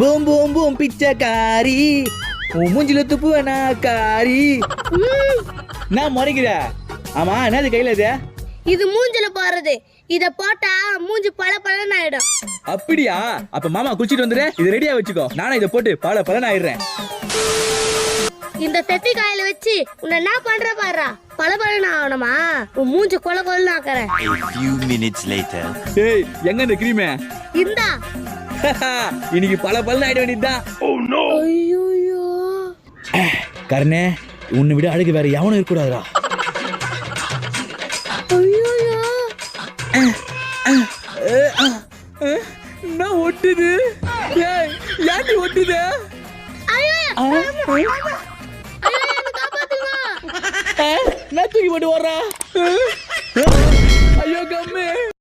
Boom boom boom பிச்சைக்காரி உன் மூஞ்சில துப்புவேனா காரி நான் முறைக்கிற ஆமா என்னது கையில இது இது மூஞ்சில போறது இத போட்டா மூஞ்சி பல பலன்னு ஆயிடும். அப்படியா? அப்ப மாமா குளிச்சிட்டு வந்துரு. இது ரெடியா வச்சுக்கோ. நானும் இதை போட்டு பல பலன் ஆயிடுறேன். இந்த செத்தி காயில வச்சு உன்னை என்ன பண்ற பாருடா பல பலன்னு ஆகணுமா? உன் மூஞ்சி கொல கொலன்னு ஆக்குறேன். A few minutes later. ஏய் எங்க இந்த கிரீமே இந்தா. இன்னைக்கு பல பலன் ஆயிட வேண்டியதுதான். Oh, ஐயோ கர்ணே உன்னை விட அழகு வேற எவனும் இருக்கக்கூடாதுடா. என்ன ஒட்டுது? யாட்டி ஒட்டுது? நான் தூக்கி போட்டு வர்றா